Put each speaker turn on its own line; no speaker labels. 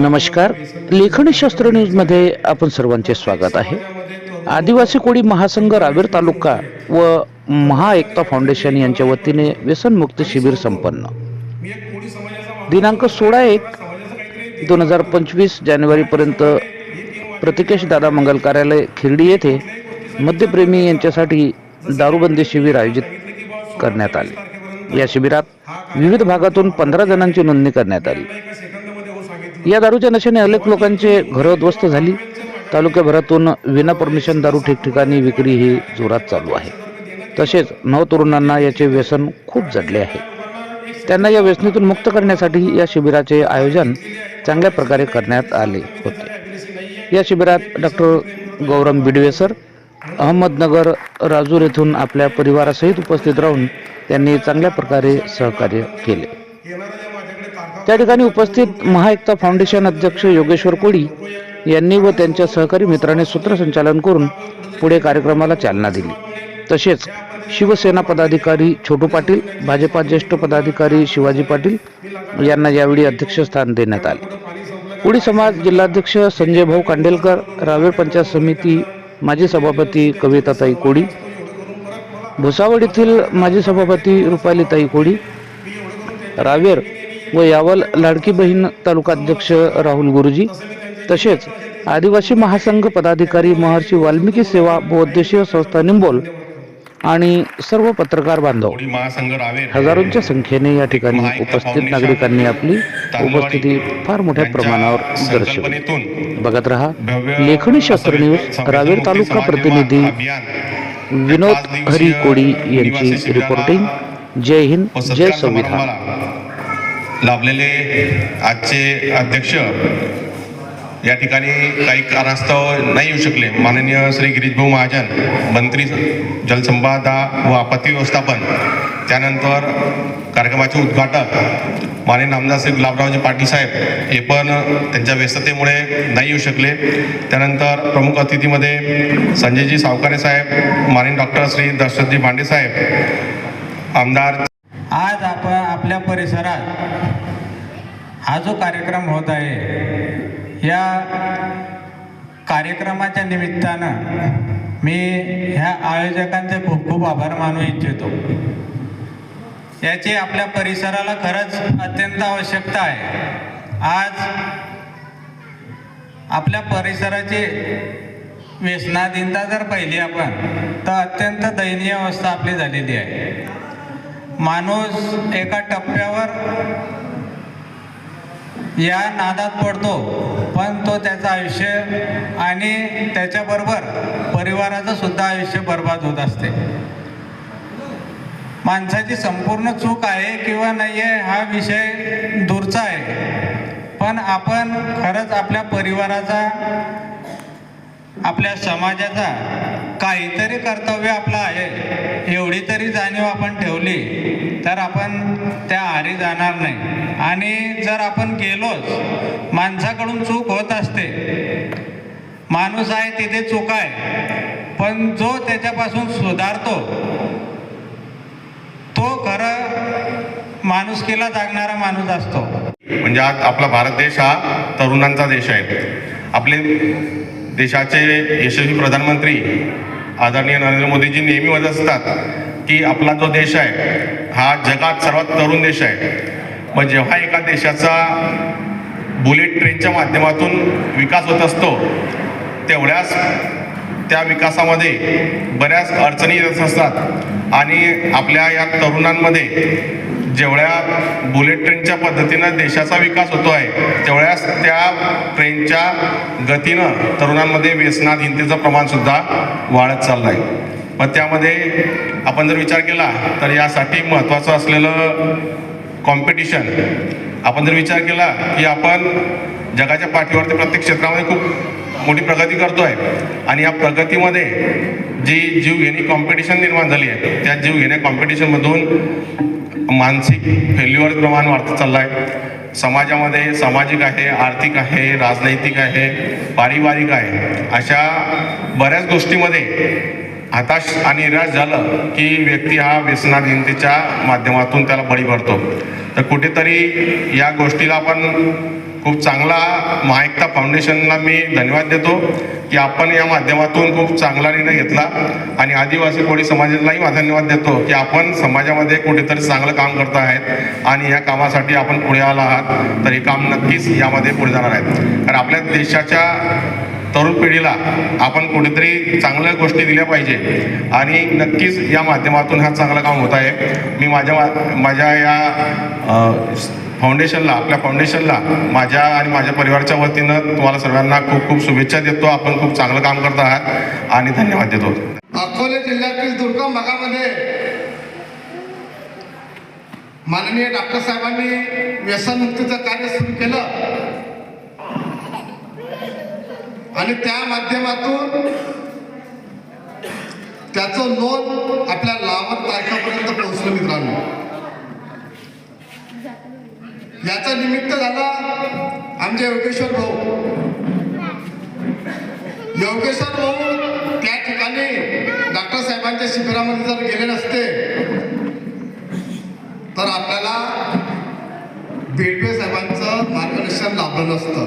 नमस्कार. लेखनशास्त्र न्यूजमध्ये आपण सर्वांचे स्वागत आहे. आदिवासी कोळी महासंघ रावेर तालुका व महाएकता फाउंडेशन यांच्या वतीने व्यसनमुक्त शिबिर संपन्न. दिनांक सोळा एक दोन हजार पंचवीस जानेवारीपर्यंत प्रतिकेश दादा मंगल कार्यालय खिरडी येथे मद्यप्रेमी यांच्यासाठी दारूबंदी शिबिर आयोजित करण्यात आले. या शिबिरात विविध भागातून पंधरा जणांची नोंदणी करण्यात आली. या दारूच्या नशेने अनेक लोकांचे घरं उद्ध्वस्त झाली. तालुक्याभरातून विना परमिशन दारू ठिकठिकाणी विक्री ही जोरात चालू आहे. तसेच नवतरुणांना याचे व्यसन खूप जडले आहे. त्यांना या व्यसनीतून मुक्त करण्यासाठी या शिबिराचे आयोजन चांगल्या प्रकारे करण्यात आले होते. या शिबिरात डॉक्टर गौरम बिडवे सर अहमदनगर राजूर येथून आपल्या परिवारासहित उपस्थित राहून त्यांनी चांगल्या प्रकारे सहकार्य केले. त्या ठिकाणी उपस्थित महाएकता फाउंडेशन अध्यक्ष योगेश्वर कोळी यांनी व त्यांच्या सहकारी मित्राने सूत्रसंचालन करून पुढे कार्यक्रमाला चालना दिली. तसेच शिवसेना पदाधिकारी छोटू पाटील भाजपा ज्येष्ठ पदाधिकारी शिवाजी पाटील यांना यावेळी अध्यक्षस्थान देण्यात आले. कोळी समाज जिल्हाध्यक्ष संजय भाऊ कांडेलकर रावेर पंचायत समिती माजी सभापती कविताताई कोळी भुसावळ येथील माजी सभापती रुपालीताई कोळी रावेर व यावल लाडकी बहीण तालुकाध्यक्ष राहुल गुरुजी तसेच आदिवासी महासंघ पदाधिकारी महर्षी वाल्मिकी सेवा बहुउद्देशीय संस्था निंबोल आणि सर्व पत्रकार बांधव हजारोंच्या संख्येने या ठिकाणी उपस्थित नागरिकांनी आपली उपस्थिती फार मोठ्या प्रमाणावर दर्शवली. बघत रहा लेखणी शास्त्र न्यूज रावेर तालुका प्रतिनिधी विनोद हरी
कोडी
यांची रिपोर्टिंग जय हिंद जय संविधान.
लाभलेले आजचे अध्यक्ष या ठिकाणी काही कारणास्तव नाही येऊ शकले. माननीय श्री गिरीशभाऊ महाजन मंत्री जलसंपदा व आपत्ती व्यवस्थापन त्यानंतर कार्यक्रमाचे उद्घाटक माननीय नामदार श्री गुलाबरावजी पाटील साहेब हे पण त्यांच्या व्यस्ततेमुळे नाही येऊ शकले. त्यानंतर प्रमुख अतिथीमध्ये संजयजी सावकारे साहेब माननीय डॉक्टर श्री दशरथजी भांडे साहेब आमदार
आज आपण आपल्या परिसरात हा जो कार्यक्रम होत आहे या कार्यक्रमाच्या निमित्तानं मी ह्या आयोजकांचे खूप खूप आभार मानू इच्छितो. याची आपल्या परिसराला खरंच अत्यंत आवश्यकता आहे. आज आपल्या परिसराची व्यसनाधीनता जर पाहिली आपण तर अत्यंत दयनीय अवस्था आपली झालेली आहे. माणूस एका टप्प्यावर या नादात पडतो पण तो त्याचं आयुष्य आणि त्याच्याबरोबर परिवाराचं सुद्धा आयुष्य बर्बाद होत असते. माणसाची संपूर्ण चूक आहे किंवा नाही आहे हा विषय दूरचा आहे. पण आपण खरंच आपल्या परिवाराचा आपल्या समाजाचा काहीतरी कर्तव्य आपलं आहे. एवढी तरी जाणीव आपण ठेवली तर आपण त्या आरी जाणार नाही. आणि जर आपण गेलोच माणसाकडून चूक होत असते. माणूस आहे तिथे चूक आहे. पण जो त्याच्यापासून सुधारतो तो खरं माणुसकीला जागणारा माणूस असतो.
म्हणजे आज आपला भारत देश हा तरुणांचा देश आहे. आपले देशाचे यशस्वी प्रधानमंत्री आदरणीय नरेंद्र मोदीजी नेहमी म्हणत असतात की आपला जो देश आहे हा जगात सर्वात तरुण देश आहे. मग जेव्हा एका देशाचा बुलेट ट्रेनच्या माध्यमातून विकास होत असतो तेवढ्याच त्या विकासामध्ये बऱ्याच अडचणी येत असतात. आणि आपल्या या तरुणांमध्ये जेवढ्या बुलेट ट्रेनच्या पद्धतीनं देशाचा विकास होतो आहे तेवढ्याच त्या ट्रेनच्या गतीनं तरुणांमध्ये व्यसनाधीनतेचं प्रमाणसुद्धा वाढत चाललं आहे मग त्यामध्ये आपण जर विचार केला तर यासाठी महत्त्वाचं असलेलं कॉम्पिटिशन आपण जर विचार केला की आपण जगाच्या पाठीवरती प्रत्येक क्षेत्रामध्ये खूप मोठी प्रगती करतो आहे आणि या प्रगतीमध्ये जी जीव घेणी कॉम्पिटिशन निर्माण झाली आहे त्या जीव घेण्या कॉम्पिटिशनमधून मानसिक फेल्युअर प्रमाण वाढत चाललं आहे समाजामध्ये सामाजिक आहे आर्थिक आहे राजनैतिक आहे पारिवारिक आहे अशा बऱ्याच गोष्टीमध्ये हताश आणि निराश झालं की व्यक्ती हा व्यसनाधीनतेच्या माध्यमातून त्याला बळी पडतो तर कुठेतरी या गोष्टीला आपण खूप चांगला महाएकता फाउंडेशनला मी धन्यवाद देतो की आपण या माध्यमातून खूप चांगला निर्णय घेतला. आणि आदिवासी कोळी समाजालाही माझा धन्यवाद देतो की आपण समाजामध्ये कुठेतरी चांगलं काम करत आहेत आणि या कामासाठी आपण पुढे आला आहात. तर हे काम नक्कीच यामध्ये पुढे जाणार आहेत. कारण आपल्या देशाच्या तरुण पिढीला आपण कुठेतरी चांगल्या गोष्टी दिल्या पाहिजे. आणि नक्कीच या माध्यमातून हा चांगलं काम होत आहे. मी माझ्या मा- माझ्या या फाउंडेशनला आपल्या फाउंडेशनला माझ्या आणि माझ्या परिवाराच्या वतीनं तुम्हाला सर्वांना खूप खूप शुभेच्छा देतो. आपण खूप चांगलं काम करत आहात आणि धन्यवाद देतो.
अकोले जिल्ह्यातील दुर्गम भागामध्ये माननीय डॉक्टर साहेबांनी व्यसनमुक्तीचं कार्य सुरू केलं. आणि त्या माध्यमातून त्याचं नोंद आपल्या लावण तारखापर्यंत पोहोचलं मित्रांनो याचं निमित्त झाला आमचे योगेश्वर भाऊ. योगेश्वर भाऊ त्या ठिकाणी डॉक्टर साहेबांच्या शिबिरामध्ये जर गेले नसते तर आपल्याला बेडवे साहेबांचं मार्गदर्शन लाभलं नसतं.